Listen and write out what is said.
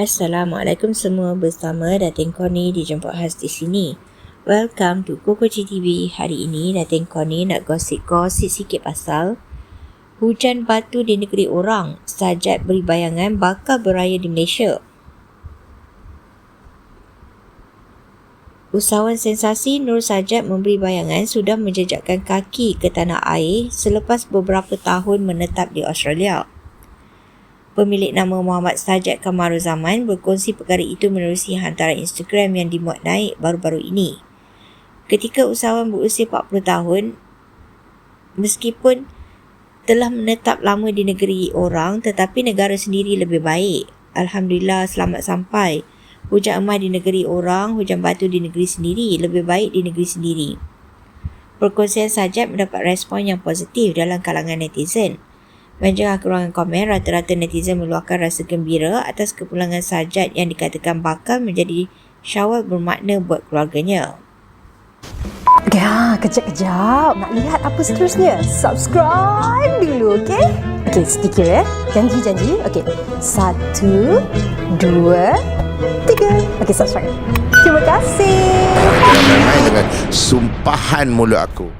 Assalamualaikum semua bersama Datin Koni dijemput khas di sini. Welcome to Koko TV. Hari ini Datin Koni nak gosip-gosip sikit pasal hujan batu di negeri orang. Sajat beri bayangan bakal beraya di Malaysia. Usahawan sensasi Nur Sajat memberi bayangan sudah menjejakkan kaki ke tanah air selepas beberapa tahun menetap di Australia. Pemilik nama Muhammad Sajat Kamaruzaman berkongsi perkara itu menerusi hantaran Instagram yang dimuat naik baru-baru ini. Ketika usahawan berusia 40 tahun, meskipun telah menetap lama di negeri orang tetapi negara sendiri lebih baik. Alhamdulillah selamat sampai. Hujan emas di negeri orang, hujan batu di negeri sendiri, lebih baik di negeri sendiri. Perkongsian Sajat mendapat respon yang positif dalam kalangan netizen. Menjengah keruangan komen, rata-rata netizen meluahkan rasa gembira atas kepulangan sajat yang dikatakan bakal menjadi syawal bermakna buat keluarganya. Ya, kejap-kejap. Nak lihat apa seterusnya? Subscribe dulu, okey? Okey, stiker ya. Janji-janji. Okey. Satu, dua, tiga. Okey, subscribe. Terima kasih. Dengan sumpahan mulut aku.